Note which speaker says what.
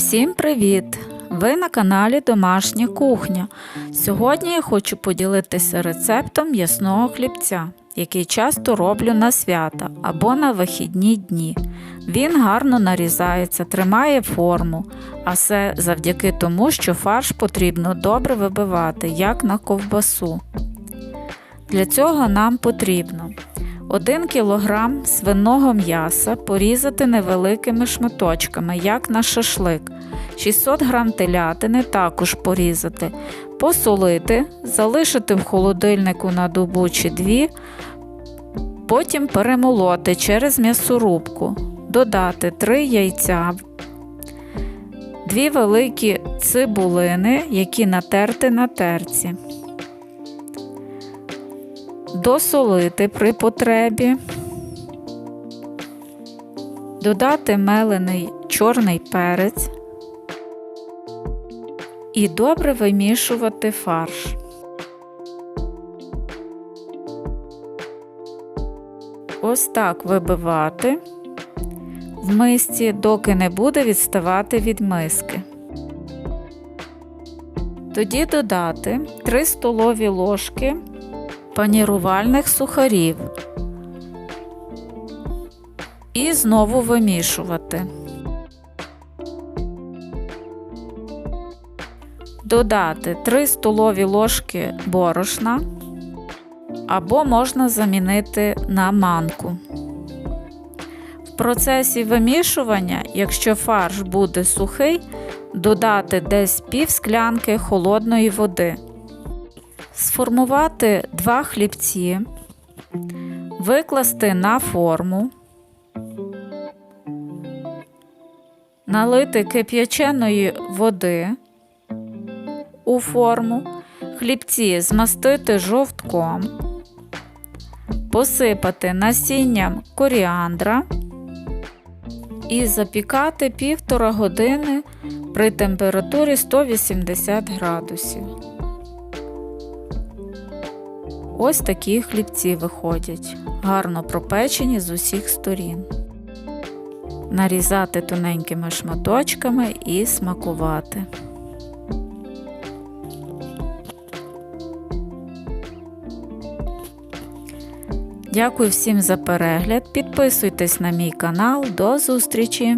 Speaker 1: Всім привіт! Ви на каналі Домашня кухня. Сьогодні я хочу поділитися рецептом м'ясного хлібця, який часто роблю на свята або на вихідні дні. Він гарно нарізається, тримає форму, а все завдяки тому, що фарш потрібно добре вибивати, як на ковбасу. Для цього нам потрібно 1 кг свиного м'яса порізати невеликими шматочками, як на шашлик. 600 г телятини також порізати, посолити, залишити в холодильнику на добу чи дві, потім перемолоти через м'ясорубку, додати 3 яйця, 2 великі цибулини, які натерти на терці досолити при потребі, додати мелений чорний перець і добре вимішувати фарш. Ось так вибивати в мисці, доки не буде відставати від миски. Тоді додати 3 столові ложки панірувальних сухарів і знову вимішувати. Додати 3 столові ложки борошна або можна замінити на манку. В процесі вимішування, якщо фарш буде сухий, додати десь пів склянки холодної води. Сформувати два хлібці, викласти на форму, налити кип'яченої води у форму, хлібці змастити жовтком, посипати насінням коріандра і запікати півтора години при температурі 180 градусів. Ось такі хлібці виходять, гарно пропечені з усіх сторін. Нарізати тоненькими шматочками і смакувати. Дякую всім за перегляд. Підписуйтесь на мій канал. До зустрічі!